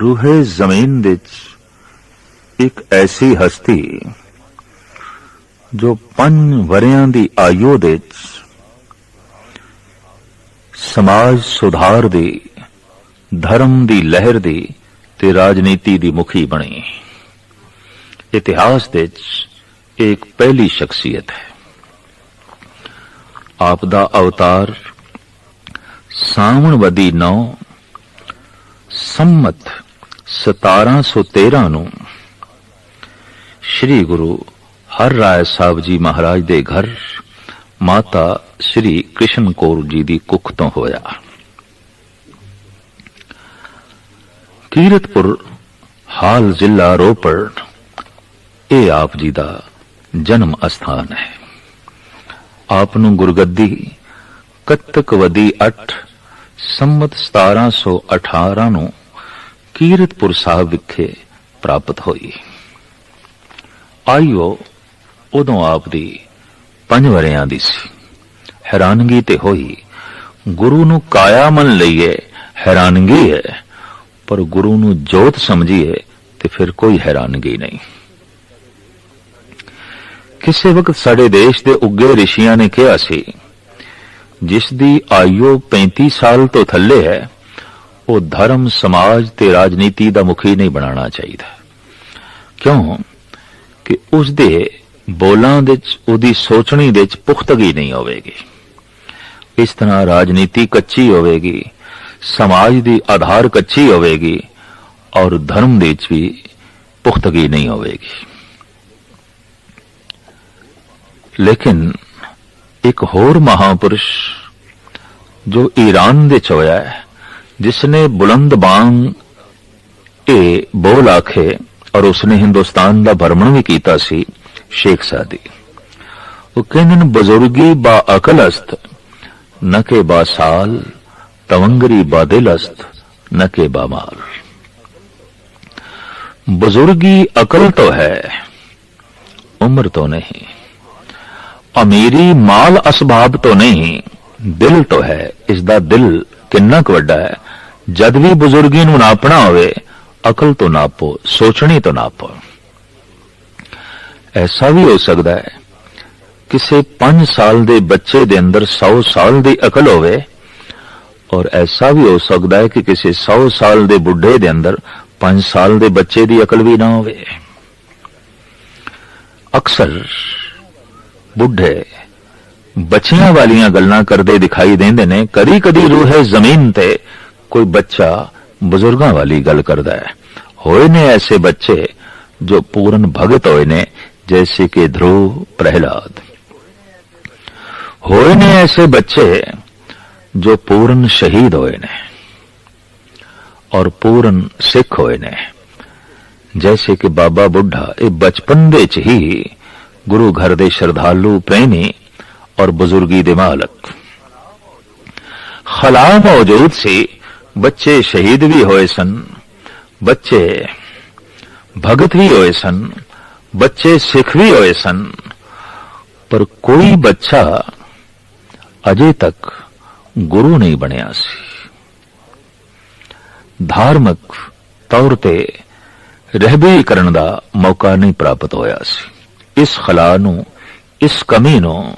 ਰੂਹੇ ਜ਼ਮੀਨ ਵਿੱਚ ਇੱਕ ਐਸੀ ਹਸਤੀ ਜੋ ਪੰਜ ਵਰਿਆਂ ਦੀ ਆਯੂ ਦੇ ਵਿੱਚ ਸਮਾਜ ਸੁਧਾਰ ਦੀ, ਧਰਮ ਦੀ ਲਹਿਰ ਦੀ ਤੇ ਰਾਜਨੀਤੀ ਦੀ ਮੁਖੀ ਬਣੀ। ਇਤਿਹਾਸ ਦੇ ਵਿੱਚ ਇੱਕ ਪਹਿਲੀ ਸ਼ਖਸੀਅਤ ਹੈ। ਆਪ ਦਾ ਅਵਤਾਰ ਸਾਵਣ ਵਦੀ 9 ਸੰਮਤ 1713 ਨੂੰ ਸ੍ਰੀ ਗੁਰੂ ਹਰ ਰਾਏ ਸਾਹਿਬ ਜੀ ਮਹਾਰਾਜ ਦੇ ਘਰ ਮਾਤਾ ਸ੍ਰੀ ਕ੍ਰਿਸ਼ਨ ਕੌਰ ਜੀ ਦੀ ਕੁੱਖ ਤੋਂ ਹੋਇਆ। ਕੀਰਤਪੁਰ ਹਾਲ ਜ਼ਿਲ੍ਹਾ ਰੋਪੜ, ਇਹ ਆਪ ਜੀ ਦਾ ਜਨਮ ਅਸਥਾਨ ਹੈ। ਆਪ ਨੂੰ ਗੁਰਗੱਦੀ ਕੱਤਕ ਵਦੀ 8 ਸੰਮਤ 1718 ਨੂੰ ਕੀਰਤਪੁਰ ਸਾਹਿਬ ਵਿਖੇ ਪ੍ਰਾਪਤ ਹੋਈ। ਆਇਓ ਉਦੋਂ ਆਪ ਦੀ ਪੰਜ ਵਰਿਆਂ ਦੀ ਸੀ। ਹੈਰਾਨਗੀ ਤੇ ਹੋਈ, ਗੁਰੂ ਨੂੰ ਕਾਇਆ ਮੰਨ ਲਈਏ, ਹੈਰਾਨਗੀ ਹੈ, ਪਰ ਗੁਰੂ ਨੂੰ ਜੋਤ ਸਮਝੀਏ ਤੇ ਫਿਰ ਕੋਈ ਹੈਰਾਨਗੀ ਨਹੀਂ। ਕਿਸੇ ਵਕਤ ਸਾਡੇ ਦੇਸ਼ ਦੇ ਉੱਗੇ ਰਿਸ਼ੀਆਂ ਨੇ ਕਿਹਾ ਸੀ, ਜਿਸ ਦੀ ਆਯੂ 35 ਸਾਲ ਤੋਂ ਥੱਲੇ ਹੈ ਉਹ ਧਰਮ, ਸਮਾਜ ਤੇ ਰਾਜਨੀਤੀ ਦਾ ਮੁਖੀ ਨਹੀਂ ਬਣਾਉਣਾ ਚਾਹੀਦਾ। ਕਿਉਂ? ਕਿ ਉਸ ਦੇ ਬੋਲਾਂ ਵਿੱਚ, ਉਹਦੀ ਸੋਚਣੀ ਵਿੱਚ ਪੁਖਤਗੀ ਨਹੀਂ ਹੋਵੇਗੀ। ਇਸ ਤਰ੍ਹਾਂ ਰਾਜਨੀਤੀ ਕੱਚੀ ਹੋਵੇਗੀ, ਸਮਾਜ ਦੀ ਆਧਾਰ ਕੱਚੀ ਹੋਵੇਗੀ ਔਰ ਧਰਮ ਦੇ ਵਿੱਚ ਵੀ ਪੁਖਤਗੀ ਨਹੀਂ ਹੋਵੇਗੀ। ਲੇਕਿਨ ਇੱਕ ਹੋਰ ਮਹਾਪੁਰਸ਼ ਜੋ ਈਰਾਨ ਦੇ ਚ ਹੋਇਆ ਹੈ ਜਿਸ ਨੇ ਬੁਲੰਦ ਬਾਂਗ ਇਹ ਬੋਲ ਆਖੇ ਔਰ ਉਸਨੇ ਹਿੰਦੁਸਤਾਨ ਦਾ ਭਰਮਣ ਵੀ ਕੀਤਾ ਸੀ ਸ਼ੇਖ ਸਾਦੀ ਉਹ ਕਹਿੰਦੇ ਨੇ ਬਜ਼ੁਰਗੀ ਬਾ ਅਕਲ ਅਸਤ ਨ ਕੇ ਬਾ ਸਾਲ ਤਵੰਗਰੀ ਬਾ ਦਿਲ ਅਸਤ ਨ ਕੇ ਬਾ ਮਾਲ ਬਜ਼ੁਰਗੀ ਅਕਲ तो है उम्र तो नहीं ਅਮੀਰੀ ਮਾਲ ਅਸਬਾਬ ਤੋਂ ਨਹੀਂ ਦਿਲ ਤੋਂ ਹੈ ਇਸ ਦਾ ਦਿਲ ਕਿੰਨਾ ਕੁ ਵੱਡਾ ਹੈ ਜਦ ਵੀ ਬਜ਼ੁਰਗੀ ਨੂੰ ਨਾਪਣਾ ਹੋਵੇ ਅਕਲ ਤੋਂ ਨਾਪੋ ਸੋਚਣੀ ਤੋਂ ਨਾਪੋ ਐਸਾ ਵੀ ਹੋ ਸਕਦਾ ਹੈ, ਕਿਸੇ 5 ਸਾਲ ਦੇ ਬੱਚੇ ਦੇ ਅੰਦਰ 100 ਸਾਲ ਦੀ ਅਕਲ ਹੋਵੇ ਔਰ ਐਸਾ ਵੀ ਹੋ ਸਕਦਾ ਹੈ ਕਿ ਕਿਸੇ 100 ਸਾਲ ਦੇ ਬੁੱਢੇ ਦੇ ਅੰਦਰ 5 ਸਾਲ ਦੇ ਬੱਚੇ ਦੀ ਅਕਲ ਵੀ ਨਾ ਹੋਵੇ। ਅਕਸਰ ਬੁੱਢੇ ਬੱਚਿਆਂ ਵਾਲੀਆਂ ਗੱਲਾਂ ਕਰਦੇ ਦਿਖਾਈ ਦਿੰਦੇ ਨੇ ਕਦੀ ਕਦੀ ਰੂਹੇ ਜ਼ਮੀਨ ਤੇ ਕੋਈ ਬੱਚਾ ਬਜ਼ੁਰਗਾਂ ਵਾਲੀ ਗੱਲ ਕਰਦਾ ਹੈ। ਹੋਏ ਨੇ ਐਸੇ ਬੱਚੇ ਜੋ ਪੂਰਨ ਭਗਤ ਹੋਏ ਨੇ, ਜੈਸੇ ਕਿ ਧਰੁਵ ਪ੍ਰਹਿਲਾਦ। ਹੋਏ ਨੇ ਐਸੇ ਬੱਚੇ ਜੋ ਪੂਰਨ ਸ਼ਹੀਦ ਹੋਏ ਨੇ ਔਰ ਪੂਰਨ ਸਿੱਖ ਹੋਏ ਨੇ। ਜੈਸੇ ਕਿ ਬਾਬਾ ਬੁੱਢਾ, ਇਹ ਬਚਪਨ ਦੇ ਚ ਹੀ ਗੁਰੂ ਘਰ ਦੇ ਸ਼ਰਧਾਲੂ, ਪ੍ਰੇਮੀ ਔਰ ਬਜ਼ੁਰਗੀ ਦੇ ਮਾਲਕ। ਖਲਾ ਮੌਜੂਦ ਸੀ। ਬੱਚੇ ਸ਼ਹੀਦ ਵੀ ਹੋਏ ਸਨ, ਬੱਚੇ ਭਗਤ ਵੀ ਹੋਏ ਸਨ, ਬੱਚੇ ਸਿੱਖ ਵੀ ਹੋਏ ਸਨ, ਪਰ ਕੋਈ ਬੱਚਾ ਅਜੇ ਤੱਕ ਗੁਰੂ ਨਹੀਂ ਬਣਿਆ ਸੀ। ਧਾਰਮਿਕ ਤੌਰ ਤੇ ਰਹਿਬਰੀ ਕਰਨ ਦਾ ਮੌਕਾ ਨਹੀਂ ਪ੍ਰਾਪਤ ਹੋਇਆ ਸੀ। ਇਸ ਖਲਾ ਨੂੰ, ਇਸ ਕਮੀ ਨੂੰ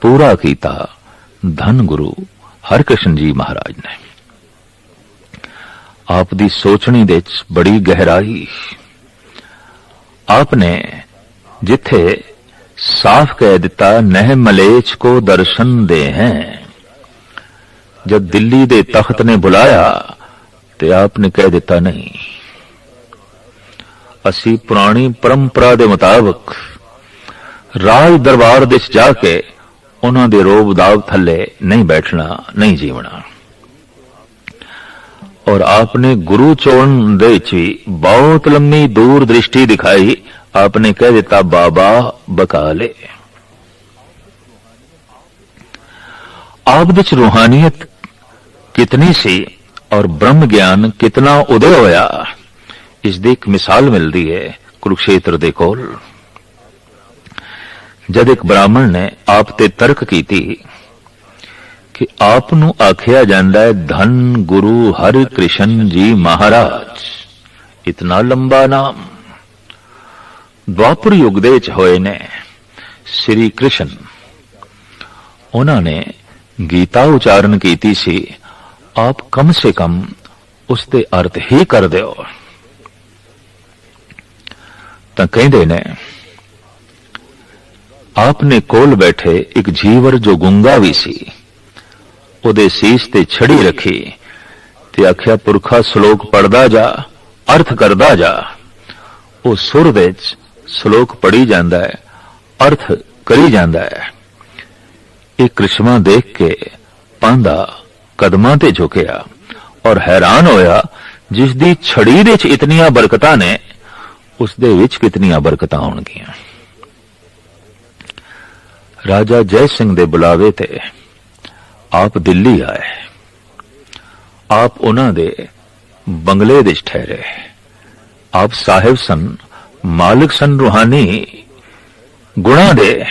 ਪੂਰਾ ਕੀਤਾ ਧੰਨ ਗੁਰੂ ਹਰਕ੍ਰਿਸ਼ਨ ਜੀ ਮਹਾਰਾਜ ਨੇ। ਆਪ ਦੀ ਸੋਚਣੀ ਦੇ ਵਿੱਚ ਬੜੀ ਗਹਿਰਾਈ। ਆਪ ਨੇ ਜਿੱਥੇ ਸਾਫ਼ ਕਹਿ ਦਿੱਤਾ, ਨਹਿ ਮਲੇਚ ਕੋ ਦਰਸ਼ਨ ਦੇ ਹੈ। ਜਦ ਦਿੱਲੀ ਦੇ ਤਖਤ ਨੇ ਬੁਲਾਇਆ ਤੇ ਆਪ ਨੇ ਕਹਿ ਦਿੱਤਾ ਨਹੀਂ। ਅਸੀਂ ਪੁਰਾਣੀ ਪਰੰਪਰਾ ਦੇ ਮੁਤਾਬਕ ਰਾਜ ਦਰਬਾਰ ਦੇ ਵਿੱਚ ਜਾ ਕੇ ਉਹਨਾਂ ਦੇ ਰੋਬ ਦਾਗ ਥੱਲੇ ਨਹੀਂ ਬੈਠਣਾ, ਨਹੀਂ ਜੀਵਣਾ। ਔਰ ਆਪਨੇ ਗੁਰੂ ਚੋਣ ਦੇ ਵਿੱਚ ਵੀ ਬਹੁਤ ਲੰਮੀ ਦੂਰ ਦ੍ਰਿਸ਼ਟੀ ਦਿਖਾਈ। ਆਪਨੇ ਕਹਿ ਦਿੱਤਾ, ਬਾਬਾ ਆਪ ਦੇ ਵਿੱਚ ਰੂਹਾਨੀਅਤ ਕਿਤਨੀ ਸੀ ਔਰ ਬ੍ਰਹਮ ਗਿਆਨ ਕਿਤਨਾ ਉਦੇ ਹੋਇਆ, ਇਸ ਦੀ ਇੱਕ ਮਿਸਾਲ ਮਿਲਦੀ ਹੈ ਕੁਰੂਕਸ਼ੇਤਰ ਦੇ ਕੋਲ। ਜਦ ਇੱਕ ਬ੍ਰਾਹਮਣ ਨੇ ਆਪ ਤੇ ਤਰਕ ਕੀਤੀ ਕਿ ਆਪ ਨੂੰ ਆਖਿਆ ਜਾਂਦਾ ਹੈ, ਧੰਨ ਗੁਰੂ ਹਰਿ ਕ੍ਰਿਸ਼ਨ ਜੀ ਮਹਾਰਾਜ। ਇਤਨਾ ਲੰਬਾ ਨਾਮ। ਦਵਾਪਰ ਯੁੱਗ ਦੇ ਵਿੱਚ ਹੋਏ ਨੇ ਸ੍ਰੀ ਕ੍ਰਿਸ਼ਨ। ਉਹਨਾਂ ਨੇ ਗੀਤਾ ਉਚਾਰਨ ਕੀਤੀ ਸੀ, ਆਪ ਕਮ ਸੇ ਕਮ ਉਸ ਦੇ ਅਰਥ ਹੀ ਕਰ ਦਿਓ। ਤਾਂ ਕਹਿੰਦੇ ਨੇ ਆਪ ਨੇ ਕੋਲ ਬੈਠੇ ਇੱਕ ਜੀਵਰ ਜੋ ਗੁੰਗਾ ਵੀ ਸੀ। ਉਹਦੇ ਸੀਸ ਤੇ ਛੜੀ ਰੱਖੀ ਤੇ ਆਖਿਆ, ਪੁਰਖਾ ਸ਼ਲੋਕ ਪੜਦਾ ਜਾ, ਅਰਥ ਕਰਦਾ ਜਾ। ਉਹ ਸੁਰ ਵਿੱਚ ਸ਼ਲੋਕ ਪੜੀ ਜਾਂਦਾ ਹੈ, ਅਰਥ ਕਰੀ ਜਾਂਦਾ ਹੈ। ਇਹ ਕ੍ਰਿਸ਼ਮਾ ਦੇਖ ਕੇ ਪਾਂਦਾ ਕਦਮਾਂ ਤੇ ਝੁਕਿਆ ਔਰ ਹੈਰਾਨ ਹੋਇਆ ਜਿਸ ਦੀ ਛੜੀ ਦੇ ਵਿੱਚ ਇਤਨੀਆਂ ਬਰਕਤਾਂ ਨੇ ਉਸ ਦੇ ਵਿੱਚ ਕਿਤਨੀਆਂ ਬਰਕਤਾਂ ਹੋਣਗੀਆਂ। ਰਾਜਾ ਜੈ ਸਿੰਘ ਦੇ ਬੁਲਾਵੇ ਤੇ ਆਪ ਦਿੱਲੀ ਆਏ। ਆਪ ਉਹਨਾਂ ਦੇ ਬੰਗਲੇ ਵਿੱਚ ਠਹਿਰੇ। ਆਪ ਸਾਹਿਬ ਸਨ, ਮਾਲਕ ਸਨ ਰੂਹਾਨੀ। ਗੁਣਾ ਦੇ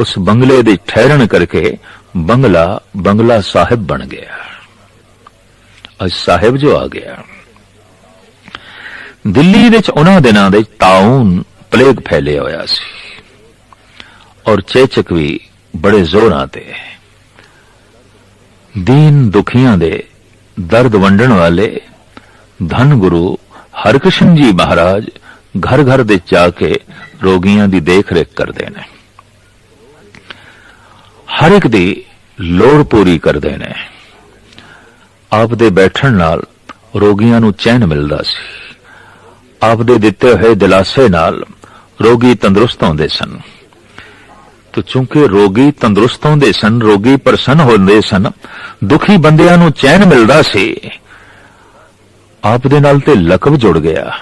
ਉਸ ਬੰਗਲੇ ਦੇ ਠਹਿਰਣ ਕਰਕੇ ਬੰਗਲਾ ਬੰਗਲਾ ਸਾਹਿਬ ਬਣ ਗਿਆ। ਅੱਜ ਸਾਹਿਬ ਜੋ ਆ ਗਿਆ। ਦਿੱਲੀ ਵਿੱਚ ਉਹਨਾਂ ਦਿਨਾਂ ਦੇ ਤਾਉਨ ਪਲੇਗ ਫੈਲਿਆ ਹੋਇਆ ਸੀ। ਔਰ ਚੇਚਕ ਵੀ ਬੜੇ ਜ਼ੋਰਾਂ ਤੇ ਦੀਨ ਦੁਖੀਆਂ ਦੇ ਦਰਦ ਵੰਡਣ ਵਾਲੇ ਧੰਨ ਗੁਰੂ ਹਰਕ੍ਰਿਸ਼ਨ ਜੀ ਮਹਾਰਾਜ ਘਰ ਘਰ ਦੇ ਜਾ ਕੇ ਰੋਗੀਆਂ ਦੀ ਦੇਖ ਰੇਖ ਕਰਦੇ ਨੇ। ਹਰ ਇੱਕ ਦੀ ਲੋੜ ਪੂਰੀ ਕਰਦੇ ਨੇ। ਆਪ ਦੇ ਬੈਠਣ ਨਾਲ ਰੋਗੀਆਂ ਨੂੰ ਚੈਨ ਮਿਲਦਾ ਸੀ। ਆਪ ਦੇ ਦਿੱਤੇ ਹੋਏ ਦਿਲਾਸੇ ਨਾਲ ਰੋਗੀ ਤੰਦਰੁਸਤ ਹੁੰਦੇ ਸਨ। ਤੋ ਚੁੰਕੇ ਰੋਗੀ ਤੰਦਰੁਸਤ ਹੁੰਦੇ ਸਨ, ਰੋਗੀ ਪ੍ਰਸੰਨ ਹੁੰਦੇ ਸਨ, ਦੁਖੀ ਬੰਦਿਆਂ ਨੂੰ ਚੈਨ ਮਿਲਦਾ ਸੀ। ਆਪ ਦੇ ਨਾਲ ਤੇ ਲਕਬ ਜੁੜ ਗਿਆ।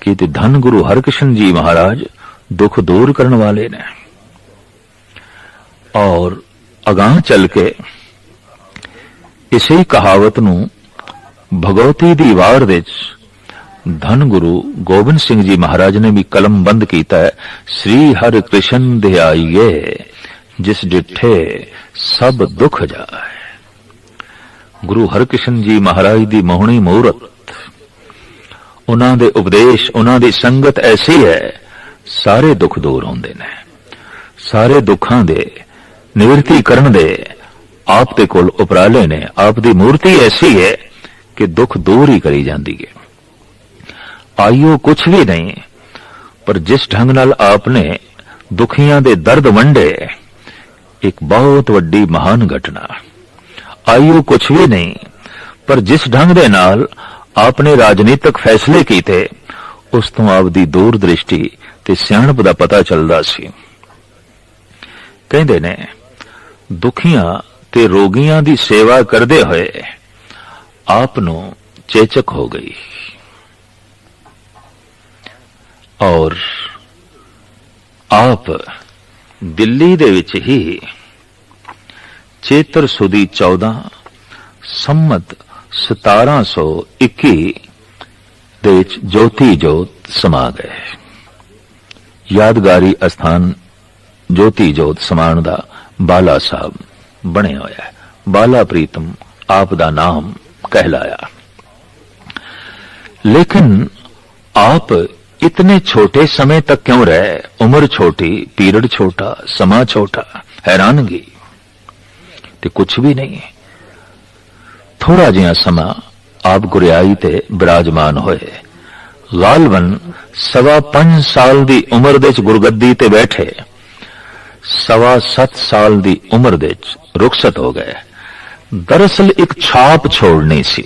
ਕਿ ਤੇ ਧੰਨ ਗੁਰੂ ਹਰਕ੍ਰਿਸ਼ਨ ਜੀ ਮਹਾਰਾਜ ਦੁੱਖ ਦੂਰ ਕਰਨ ਵਾਲੇ ਨੇ। ਔਰ ਅਗਾਹ ਚੱਲ ਕੇ ਇਸੇ ਕਹਾਵਤ ਨੂੰ ਭਗਵਤੀ ਦੀ ਵਾਰ ਵਿੱਚ ਧੰਨ ਗੁਰੂ ਗੋਬਿੰਦ ਸਿੰਘ ਜੀ ਮਹਾਰਾਜ ਨੇ ਵੀ ਕਲਮ ਬੰਦ ਕੀਤਾ ਹੈ, ਸ੍ਰੀ ਹਰਿ ਕ੍ਰਿਸ਼ਨ ਦੇ ਆਈਏ ਜਿਸ ਡਿਠੇ ਸਭ ਦੁੱਖ ਜਾਏ। ਗੁਰੂ ਹਰਕ੍ਰਿਸ਼ਨ ਜੀ ਮਹਾਰਾਜ ਦੀ ਮੋਹਣੀ ਮੂਰਤ, ਉਹਨਾਂ ਦੇ ਉਪਦੇਸ਼, ਉਹਨਾਂ ਦੀ ਸੰਗਤ ਐਸੀ ਹੈ, ਸਾਰੇ ਦੁੱਖ ਦੂਰ ਹੁੰਦੇ ਨੇ। ਸਾਰੇ ਦੁੱਖਾਂ ਦੇ ਨਿਵਰਤੀ ਕਰਨ ਦੇ ਆਪ ਦੇ ਕੋਲ ਉਪਰਾਲੇ ਨੇ, ਆਪ ਦੀ ਮੂਰਤੀ ਐਸੀ ਹੈ ਕਿ ਦੁੱਖ ਦੂਰ ਹੀ ਕਰੀ ਜਾਂਦੀ ਹੈ। ਆਇਓ ਕੁਝ ਵੀ ਨਹੀਂ, ਪਰ ਜਿਸ ਢੰਗ ਨਾਲ ਆਪ ਨੇ ਦੁਖੀਆਂ ਦੇ ਦਰਦ ਵੰਡੇ, ਇੱਕ ਬਹੁਤ ਵੱਡੀ ਮਹਾਨ ਘਟਨਾ। ਆਇਓ ਕੁਝ ਵੀ ਨਹੀਂ, ਪਰ ਜਿਸ ਢੰਗ ਦੇ ਨਾਲ ਆਪ ਨੇ ਰਾਜਨੀਤਿਕ ਫੈਸਲੇ ਕੀਤੇ, ਉਸ ਤੋਂ ਆਪ ਦੀ ਦੂਰ ਦ੍ਰਿਸ਼ਟੀ ਤੇ ਸਿਆਣਪ ਦਾ ਪਤਾ ਚੱਲਦਾ ਸੀ। ਕਹਿੰਦੇ ਨੇ, ਦੁਖੀਆਂ ਤੇ ਰੋਗੀਆਂ ਦੀ ਸੇਵਾ ਕਰਦੇ ਹੋਏ ਆਪ ਨੂੰ ਚੇਚਕ ਹੋ ਗਈ। ਔਰ ਆਪ ਦਿੱਲੀ ਦੇ ਵਿੱਚ ਹੀ ਚੇਤਰ ਸੁਦੀ 14 ਸੰਮਤ 1721 ਦੇ ਵਿੱਚ ਜੋਤੀ ਜੋਤ ਸਮਾ ਗਏ। ਯਾਦਗਾਰੀ ਅਸਥਾਨ ਜੋਤੀ ਜੋਤ ਸਮਾਨ ਦਾ ਬਾਲਾ ਸਾਹਿਬ ਬਣਿਆ ਹੋਇਆ ਹੈ। ਬਾਲਾ ਪ੍ਰੀਤਮ ਆਪ ਦਾ ਨਾਮ ਕਹਿਲਾਇਆ। ਲੇਕਿਨ ਆਪ इतने छोटे समय तक क्यों रहे उम्र छोटी पीरियड छोटा समा छोटा हैरानगी ਤੇ ਕੁਝ ਵੀ ਨਹੀਂ ਥੋੜਾ ਜਿਹਾ ਸਮਾਂ ਆਪ ਗੁਰਿਆਈ ਤੇ ਬਿਰਾਜਮਾਨ ਹੋਏ ਗਾਲਬਨ ਸਵਾ 5 ਸਾਲ ਦੀ ਉਮਰ ਦੇ ਚ ਗੁਰਗੱਦੀ ਤੇ ਬੈਠੇ ਸਵਾ 7 ਸਾਲ ਦੀ ਉਮਰ ਦੇ ਚ ਰੁਖਸਤ ਹੋ ਗਏ ਦਰਅਸਲ ਇੱਕ ਛਾਪ ਛੋੜਨੀ ਸੀ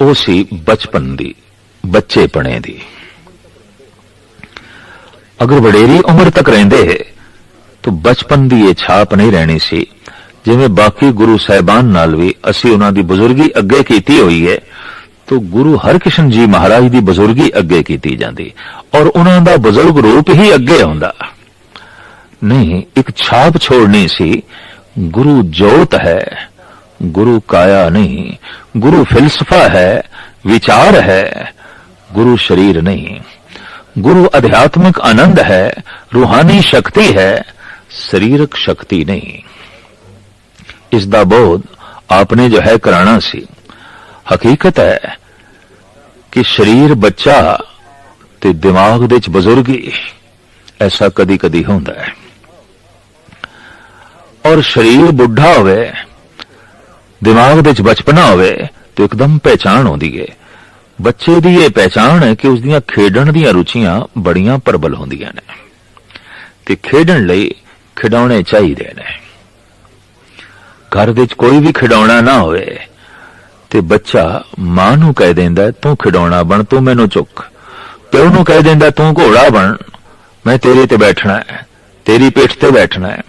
ਉਹ ਸੀ ਬਚਪਨ ਦੀ ਬੱਚੇਪਣੇ ਦੀ। ਅਗਰ ਵਡੇਰੀ ਉਮਰ ਤੱਕ ਰਹਿੰਦੇ, ਤਾਂ ਬਚਪਨ ਦੀ ਇਹ ਛਾਪ ਨਹੀਂ ਰਹਿਣੀ ਸੀ। ਜਿਵੇਂ ਬਾਕੀ ਗੁਰੂ ਸਾਹਿਬਾਨ ਨਾਲ ਵੀ ਅਸੀਂ ਉਹਨਾਂ ਦੀ ਬਜ਼ੁਰਗੀ ਅੱਗੇ ਕੀਤੀ ਹੋਈ ਹੈ, ਤਾਂ ਗੁਰੂ ਹਰਕ੍ਰਿਸ਼ਨ ਜੀ ਮਹਾਰਾਜ ਦੀ ਬਜ਼ੁਰਗੀ ਅੱਗੇ ਕੀਤੀ ਜਾਂਦੀ। ਔਰ ਉਹਨਾਂ ਦਾ ਬਜ਼ੁਰਗ ਰੂਪ ਹੀ ਅੱਗੇ ਹੁੰਦਾ ਨਹੀਂ, ਇੱਕ ਛਾਪ ਛੋੜਨੀ ਸੀ, ਗੁਰੂ ਜੋਤ ਹੈ, ਗੁਰੂ ਕਾਇਆ ਨਹੀਂ, ਗੁਰੂ ਫਿਲਸਫਾ ਹੈ, ਵਿਚਾਰ ਹੈ ਗੁਰੂ ਸ਼ਰੀਰ ਨਹੀਂ। ਗੁਰੂ ਅਧਿਆਤਮਿਕ ਆਨੰਦ ਹੈ, ਰੂਹਾਨੀ ਸ਼ਕਤੀ ਹੈ, ਸਰੀਰਕ ਸ਼ਕਤੀ ਨਹੀਂ। ਇਸ ਦਾ ਬੋਧ ਆਪਨੇ ਜੋ ਹੈ ਕਰਾਣਾ ਸੀ। ਹਕੀਕਤ ਹੈ ਕਿ ਸਰੀਰ ਬੱਚਾ ਤੇ ਦਿਮਾਗ ਦੇ ਵਿੱਚ ਬਜ਼ੁਰਗੀ ਐਸਾ ਕਦੀ ਕਦੀ ਹੁੰਦਾ ਹੈ। ਔਰ ਸਰੀਰ ਬੁੱਢਾ ਹੋਵੇ, ਦਿਮਾਗ ਦੇ ਵਿੱਚ ਬਚਪਨਾ ਹੋਵੇ ਤੇ ਇੱਕਦਮ ਪਹਿਚਾਨ ਆਉਂਦੀ ਹੈ। ਬੱਚੇ ਦੀ ਇਹ ਪਹਿਚਾਨ ਹੈ ਕਿ ਉਸ ਦੀਆਂ ਖੇਡਣ ਦੀਆਂ ਰੁਚੀਆਂ ਬੜੀਆਂ ਪ੍ਰਬਲ ਹੁੰਦੀਆਂ ਨੇ ਤੇ ਖੇਡਣ ਲਈ ਖਿਡੌਣੇ ਚਾਹੀਦੇ ਨੇ। ਘਰ ਦੇ ਵਿੱਚ ਕੋਈ ਵੀ ਖਿਡੌਣਾ ਨਾ ਹੋਵੇ ਤੇ ਬੱਚਾ ਮਾਂ ਨੂੰ ਕਹਿ ਦਿੰਦਾ, ਤੂੰ ਖਿਡੌਣਾ ਬਣ, ਤੂੰ ਮੈਨੂੰ ਚੁੱਕ। ਪਿਓ ਨੂੰ ਕਹਿ ਦਿੰਦਾ, ਤੂੰ ਘੋੜਾ ਬਣ, ਮੈਂ ਤੇਰੇ ਤੇ ਬੈਠਣਾ ਹੈ, ਤੇਰੀ ਪਿੱਠ ਤੇ ਬੈਠਣਾ ਹੈ।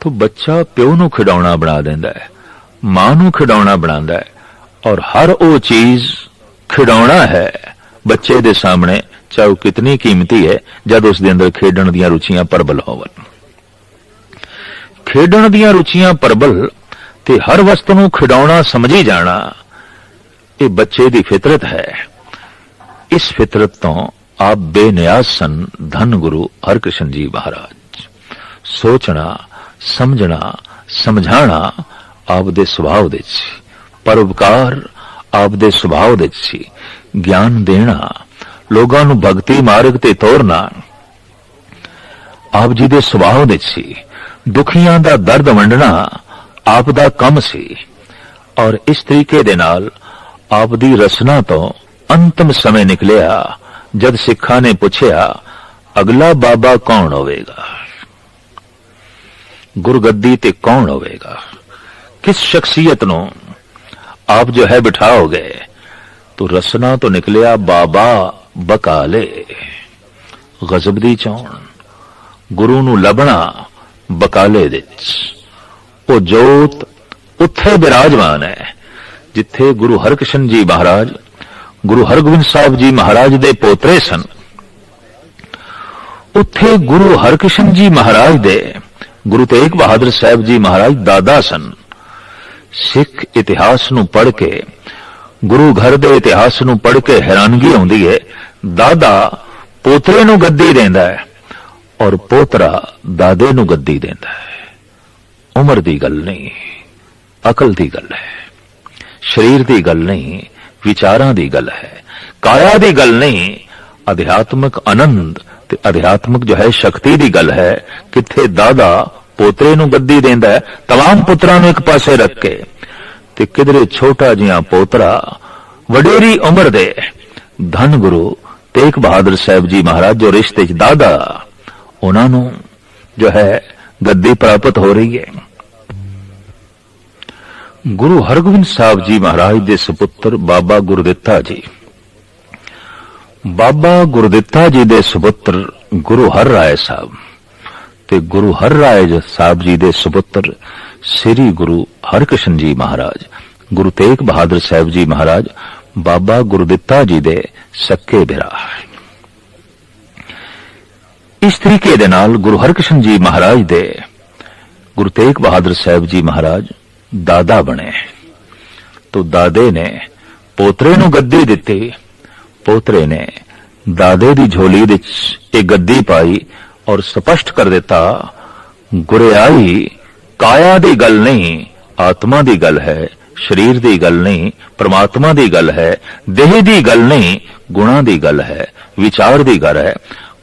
ਤੋ ਬੱਚਾ ਪਿਓ ਨੂੰ ਖਿਡੌਣਾ ਬਣਾ ਦਿੰਦਾ ਹੈ, ਮਾਂ ਨੂੰ ਖਿਡੌਣਾ ਬਣਾਉਂਦਾ ਹੈ ਔਰ ਹਰ ਉਹ ਚੀਜ਼ ਖਿਡਾਉਣਾ ਹੈ। ਬੱਚੇ ਦੇ ਸਾਹਮਣੇ ਚਾਹੇ ਕਿਤਨੀ ਕੀਮਤੀ ਹੈ, ਜਦ ਉਸ ਦੇ ਅੰਦਰ ਖੇਡਣ ਦੀਆਂ ਰੁਚੀਆਂ ਪ੍ਰਬਲ ਹੋਵਨ ਖੇਡਣ ਦੀਆਂ ਰੁਚੀਆਂ ਪ੍ਰਬਲ ਤੇ ਹਰ ਵਸਤ ਨੂੰ ਖਿਡੌਣਾ ਸਮਝੀ ਜਾਣਾ, ਇਹ ਬੱਚੇ ਦੀ ਫਿਤਰਤ ਹੈ। ਇਸ ਫਿਤਰਤ ਤੋਂ ਆਪ ਬੇਨਿਆਜ਼ ਸਨ ਧੰਨ ਗੁਰੂ ਹਰਕ੍ਰਿਸ਼ਨ ਜੀ ਮਹਾਰਾਜ। ਸੋਚਣਾ, ਸਮਝਣਾ ਸਮਝਾਣਾ ਆਪ ਦੇ ਸੁਭਾਅ ਦੇ ਸੀ ਪਰਉਪਕਾਰ ਆਪ ਦੇ ਸੁਭਾਅ ਦੇ ਸੀ। ਗਿਆਨ ਦੇਣਾ, ਲੋਕਾਂ ਨੂੰ ਭਗਤੀ ਮਾਰਗ ਤੇ ਤੋਰਨਾ, ਆਪ ਜੀ ਦੇ ਸੁਭਾਅ ਦੇ ਸੀ। ਦੁਖੀਆਂ ਦਾ ਦਰਦ ਵੰਡਣਾ ਆਪ ਦਾ ਕੰਮ ਸੀ। ਔਰ ਇਸ ਤਰੀਕੇ ਦੇ ਨਾਲ ਆਪ ਦੀ ਰਸਨਾ ਤੋਂ ਅੰਤਮ ਸਮੇਂ ਨਿਕਲਿਆ, ਜਦ ਸਿੱਖਾਂ ਨੇ ਪੁੱਛਿਆ, ਅਗਲਾ ਬਾਬਾ ਕੌਣ ਹੋਵੇਗਾ? ਗੁਰਗੱਦੀ ਤੇ ਕੌਣ ਹੋਵੇਗਾ? ਕਿਸ ਸ਼ਖਸੀਅਤ ਨੂੰ ਆਪ ਜੋ ਹੈ ਬਿਠਾਓਗੇ ਤੋ ਰਸਨਾ ਤੋਂ ਨਿਕਲਿਆ ਬਾਬਾ ਬਕਾਲੇ। ਗਜ਼ਬ ਦੀ ਚੌਣ। ਗੁਰੂ ਨੂੰ ਲੱਭਣਾ ਬਕਾਲੇ ਦੇ ਵਿੱਚ। ਉਹ ਜੋਤ ਉੱਥੇ ਬਿਰਾਜਮਾਨ ਹੈ, ਜਿੱਥੇ ਗੁਰੂ ਹਰਕ੍ਰਿਸ਼ਨ ਜੀ ਮਹਾਰਾਜ, ਗੁਰੂ ਹਰਗੋਬਿੰਦ ਸਾਹਿਬ ਜੀ ਮਹਾਰਾਜ ਦੇ ਪੋਤਰੇ ਸਨ। ਉੱਥੇ ਗੁਰੂ ਹਰਕ੍ਰਿਸ਼ਨ ਜੀ ਮਹਾਰਾਜ ਦੇ, ਗੁਰੂ ਤੇਗ ਬਹਾਦਰ ਸਾਹਿਬ ਜੀ ਮਹਾਰਾਜ ਦਾਦਾ ਸਨ। ਸਿੱਖ ਇਤਿਹਾਸ ਨੂੰ ਪੜ੍ਹ ਕੇ, ਗੁਰੂ ਘਰ ਦੇ ਇਤਿਹਾਸ ਨੂੰ ਪੜ੍ਹ ਕੇ ਹੈਰਾਨਗੀ ਆਉਂਦੀ ਹੈ ਦਾਦਾ ਪੋਤਰੇ ਨੂੰ ਗੱਦੀ ਦਿੰਦਾ ਹੈ ਔਰ ਪੋਤਰਾ ਦਾਦੇ ਨੂੰ ਗੱਦੀ ਦਿੰਦਾ ਹੈ ਉਮਰ ਦੀ ਗੱਲ ਨਹੀਂ, ਅਕਲ ਦੀ ਗੱਲ ਹੈ, ਸਰੀਰ ਦੀ ਗੱਲ ਨਹੀਂ, ਵਿਚਾਰਾਂ ਦੀ ਗੱਲ ਹੈ, ਕਾਇਆ ਦੀ ਗੱਲ ਨਹੀਂ, ਅਧਿਆਤਮਕ ਆਨੰਦ ਤੇ ਅਧਿਆਤਮਕ ਜੋ ਹੈ ਸ਼ਕਤੀ ਦੀ ਗੱਲ ਹੈ, ਕਿੱਥੇ ਦਾਦਾ ਪੋਤਰੇ ਨੂੰ ਗੱਦੀ ਦਿੰਦਾ ਹੈ तमाम ਪੁੱਤਰਾਂ ਨੂੰ ਇੱਕ ਪਾਸੇ ਰੱਖ ਕੇ ਤੇ ਕਿਧਰੇ ਛੋਟਾ ਜਿਹਾ ਪੋਤਰਾ ਵਡੇਰੀ ਉਮਰ ਦੇ ਧੰਨ ਗੁਰੂ ਤੇਗ ਬਹਾਦਰ ਸਾਹਿਬ ਜੀ ਮਹਾਰਾਜ ਜੋ ਰਿਸ਼ਤੇ ਚ ਦਾਦਾ ਉਹਨਾਂ ਨੂੰ ਜੋ ਹੈ ਗੱਦੀ ਪ੍ਰਾਪਤ ਹੋ ਰਹੀ ਹੈ ਗੁਰੂ ਹਰਗੋਬਿੰਦ ਸਾਹਿਬ ਜੀ ਮਹਾਰਾਜ ਦੇ ਸੁਪੁੱਤਰ ਬਾਬਾ ਗੁਰਦਿੱਤਾ ਜੀ ਬਾਬਾ ਗੁਰਦਿੱਤਾ ਜੀ ਦੇ ਸੁਪੁੱਤਰ ਗੁਰੂ ਹਰ ਰਾਏ ਸਾਹਿਬ ਤੇ ਗੁਰੂ ਹਰ ਰਾਏ ਸਾਹਿਬ ਜੀ ਦੇ ਸੁਪੁੱਤਰ ਸ੍ਰੀ ਗੁਰੂ ਹਰਕ੍ਰਿਸ਼ਨ ਜੀ ਮਹਾਰਾਜ, ਗੁਰੂ ਤੇਗ ਬਹਾਦਰ ਸਾਹਿਬ ਜੀ ਮਹਾਰਾਜ, ਬਾਬਾ ਗੁਰਦਿੱਤਾ ਜੀ ਦੇ ਸੱਕੇ ਭਰਾ ਇਸ ਤਰੀਕੇ ਦੇ ਨਾਲ ਗੁਰੂ ਹਰਕ੍ਰਿਸ਼ਨ ਜੀ ਮਹਾਰਾਜ ਦੇ ਗੁਰੂ ਤੇਗ ਬਹਾਦਰ ਸਾਹਿਬ ਜੀ ਮਹਾਰਾਜ ਦਾਦਾ ਬਣੇ। ਤੋ ਦਾਦੇ ਨੇ ਪੋਤਰੇ ਨੂੰ ਗੱਦੀ ਦਿੱਤੀ। ਪੋਤਰੇ ਨੇ ਦਾਦੇ ਦੀ ਝੋਲੀ ਵਿੱਚ ਇਹ ਗੱਦੀ ਪਾਈ। ਔਰ ਸਪਸ਼ਟ ਕਰ ਦਿੱਤਾ, ਗੁਰਿਆਈ ਕਾਇਆ ਦੀ ਗੱਲ ਨਹੀਂ, ਆਤਮਾ ਦੀ ਗੱਲ ਹੈ, ਸਰੀਰ ਦੀ ਗੱਲ ਨਹੀਂ, ਪ੍ਰਮਾਤਮਾ ਦੀ ਗੱਲ ਹੈ, ਦੇਹ ਦੀ ਗੱਲ ਨਹੀਂ, ਗੁਣਾ ਦੀ ਗੱਲ ਹੈ, ਵਿਚਾਰ ਦੀ ਗੱਲ ਹੈ।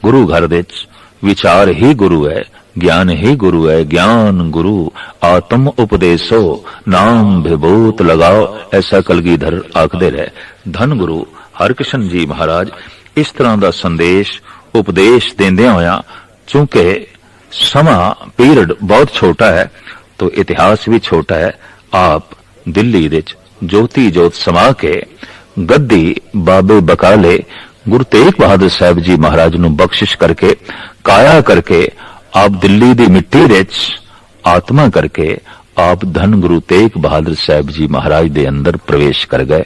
ਗੁਰੂ ਘਰ ਵਿੱਚ ਵਿਚਾਰ ਹੀ ਗੁਰੂ ਹੈ, ਗਿਆਨ ਹੀ ਗੁਰੂ ਹੈ, ਗਿਆਨ ਗੁਰੂ, ਆਤਮ ਉਪਦੇਸੋ, ਨਾਮ ਵਿਭੂਤ ਲਗਾਓ, ਐਸਾ ਕਲਗੀਧਰ ਆਖਦੇ ਰਹੇ। ਧੰਨ ਗੁਰੂ ਹਰਕ੍ਰਿਸ਼ਨ ਜੀ ਮਹਾਰਾਜ, ਇਸ ਤਰ੍ਹਾਂ ਦਾ ਸੰਦੇਸ਼, ਉਪਦੇਸ਼ ਦਿੰਦਿਆਂ ਹੋਇਆ ਚੂੰਕਿ ਸਮਾਂ ਪੀਰੀਅਡ ਬਹੁਤ ਛੋਟਾ ਹੈ ਤੋ ਇਤਿਹਾਸ ਵੀ ਛੋਟਾ ਹੈ ਆਪ ਦਿੱਲੀ ਵਿੱਚ ਜੋਤੀ ਜੋਤ ਸਮਾ ਕੇ ਗੱਦੀ ਬਾਬੇ ਬਕਾਲੇ ਗੁਰੂ ਤੇਗ ਬਹਾਦਰ ਸਾਹਿਬ ਜੀ ਮਹਾਰਾਜ ਨੂੰ ਬਖਸ਼ਿਸ਼ ਕਰਕੇ ਕਾਇਆ ਕਰਕੇ ਆਪ ਦਿੱਲੀ ਦੀ ਮਿੱਟੀ ਵਿੱਚ ਆਤਮਾ ਕਰਕੇ ਆਪ ਧੰਨ ਗੁਰੂ ਤੇਗ ਬਹਾਦਰ ਸਾਹਿਬ ਜੀ ਮਹਾਰਾਜ ਦੇ ਅੰਦਰ ਪ੍ਰਵੇਸ਼ ਕਰ ਗਏ